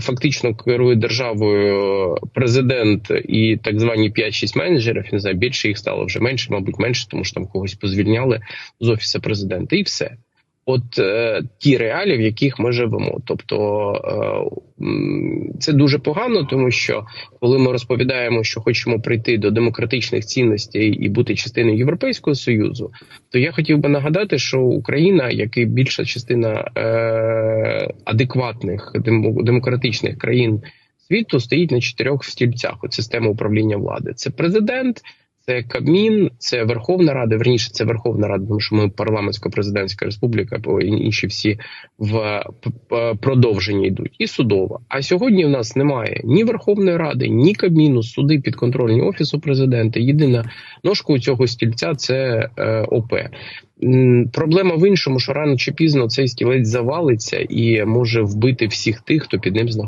Фактично керує державою президент і так звані 5-6 менеджерів. Не знаю, більше їх стало вже менше, мабуть, менше, тому що там когось позвільняли з офісу президента, і все. От е, ті реалії, в яких ми живемо. Тобто е, це дуже погано, тому що коли ми розповідаємо, що хочемо прийти до демократичних цінностей і бути частиною Європейського союзу, то я хотів би нагадати, що Україна, як і більша частина е, адекватних демо- демократичних країн світу, стоїть на чотирьох стільцях от системи управління влади. Це президент. Це Кабмін, це Верховна Рада. Верніше, це Верховна Рада, тому що ми парламентсько-президентська республіка, інші всі в п- п- продовженні йдуть, і судова. А сьогодні в нас немає ні Верховної Ради, ні Кабміну, суди підконтрольні офісу президента. Єдина ножка у цього стільця це е, ОП. Проблема в іншому, що рано чи пізно цей стілець завалиться і може вбити всіх тих, хто під ним знаходиться.